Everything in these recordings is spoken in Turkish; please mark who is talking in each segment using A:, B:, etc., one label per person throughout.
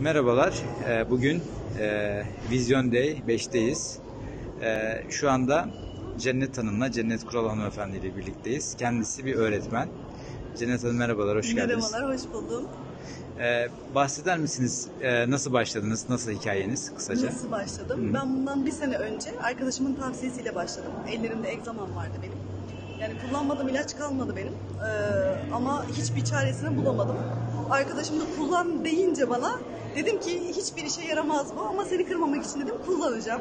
A: Merhabalar. Ee, Bugün e, Vizyon Day 5'teyiz. Ee, Şu anda Cennet Hanım'la Cennet Kural Hanımefendi ile birlikteyiz. Kendisi bir öğretmen. Cennet Hanım merhabalar, hoş geldiniz.
B: Merhabalar, hoş buldum.
A: Ee, Bahseder misiniz? Nasıl başladınız? Nasıl hikayeniz kısaca?
B: Nasıl başladım? Ben bundan bir sene önce arkadaşımın tavsiyesiyle başladım. Ellerimde egzamam vardı benim. Yani kullanmadığım ilaç kalmadı benim. Ee, ama hiçbir çaresini bulamadım. Arkadaşım da kullan deyince bana dedim ki hiçbir işe yaramaz bu ama seni kırmamak için dedim kullanacağım.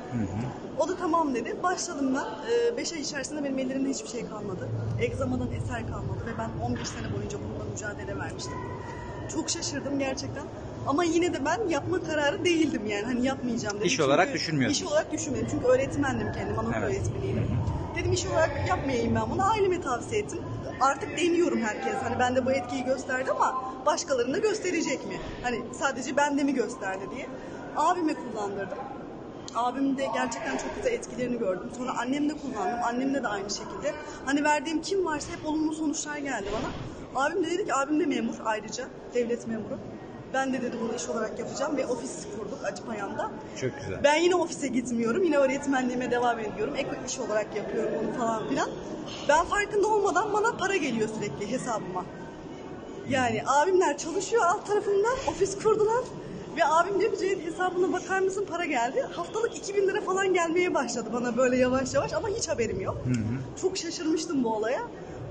B: O da tamam dedi. Başladım ben. 5 ay içerisinde benim ellerimde hiçbir şey kalmadı. Egzamadan eser kalmadı ve ben 11 sene boyunca bununla mücadele vermiştim. Çok şaşırdım gerçekten. Ama yine de ben yapma kararı değildim yani. Hani yapmayacağım dedim.
A: İş olarak düşünmüyorsunuz.
B: İş olarak düşünmedim. Çünkü öğretmendim kendim. Anaokul
A: Evet.
B: öğretmeniydim. Dedim iş olarak yapmayayım ben bunu. Aileme tavsiye ettim. Artık deniyorum herkes. Hani bende bu etkiyi gösterdi ama başkalarında gösterecek mi? Hani sadece bende mi gösterdi diye. Abime kullandırdım. Abim de gerçekten çok güzel etkilerini gördüm. Sonra annemde kullandım. Annemde de aynı şekilde. Hani verdiğim kim varsa hep olumlu sonuçlar geldi bana. Abim de dedi ki abim de memur ayrıca. Devlet memuru. Ben de dedi bunu iş olarak yapacağım ve ofis kurduk Acıpayam'da.
A: Çok güzel.
B: Ben yine ofise gitmiyorum. Yine öğretmenliğime devam ediyorum. Ek iş olarak yapıyorum bunu falan filan. Ben farkında olmadan bana para geliyor sürekli hesabıma. Yani abimler çalışıyor alt tarafından. Ofis kurdular. Ve abim diyor ki hesabına bakar mısın para geldi. Haftalık 2000 lira falan gelmeye başladı bana böyle yavaş yavaş ama hiç haberim yok. Çok şaşırmıştım bu olaya.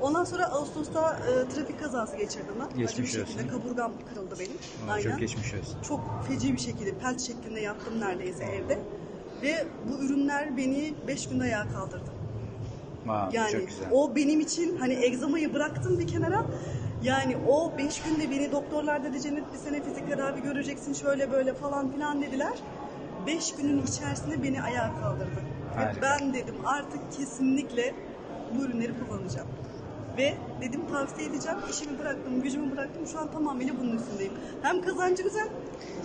B: Ondan sonra Ağustos'ta e, trafik kazası geçirdim ben.
A: Geçmiş
B: Acı bir şekilde
A: olsun.
B: kaburgam kırıldı benim.
A: Aa, Çok geçmiş olsun.
B: Çok feci bir şekilde pelt şeklinde yattım neredeyse evde. Ve bu ürünler beni 5 günde ayağa kaldırdı.
A: Aa,
B: Yani
A: çok güzel.
B: o benim için hani egzamayı bıraktım bir kenara. Yani o 5 günde beni doktorlar dedi Cennet bir sene fizik tedavi göreceksin şöyle böyle falan filan dediler. 5 günün içerisinde beni ayağa kaldırdı. Ve
A: Harika.
B: ben dedim artık kesinlikle bu ürünleri kullanacağım. Ve dedim tavsiye edeceğim. İşimi bıraktım, gücümü bıraktım. Şu an tamamıyla bunun üstündeyim. Hem kazancı güzel,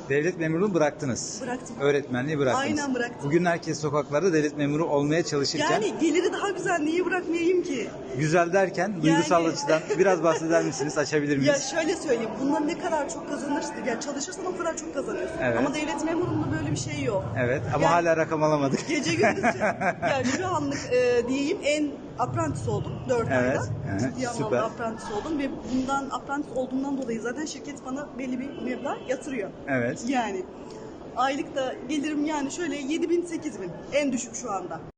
A: Devlet memurluğunu bıraktınız.
B: Bıraktım.
A: Öğretmenliği bıraktınız.
B: Aynen bıraktım.
A: Bugün herkes sokaklarda devlet memuru olmaya çalışırken
B: yani geliri daha güzel. Niye bırakmayayım ki?
A: güzel derken duygusal
B: Yani-
A: açıdan biraz bahseder misiniz? Açabilir miyiz?
B: Ya şöyle söyleyeyim, bundan ne kadar çok kazanırsın, ya çalışırsan o kadar çok kazanıyorsun.
A: Evet.
B: Ama devlet memurunda böyle bir şey yok.
A: Evet ama
B: Yani-
A: hala rakam alamadık.
B: Gece gündüz, yani şu anlık e, diyeyim en apprentice oldum 4
A: Evet,
B: ayda.
A: evet,
B: Ciddi
A: süper.
B: anlamda apprentice oldum ve bundan apprentice olduğumdan dolayı zaten şirket bana belli bir meblağ yatırıyor.
A: Evet.
B: Yani aylıkta gelirim yani şöyle 7 bin 8 bin en düşük şu anda.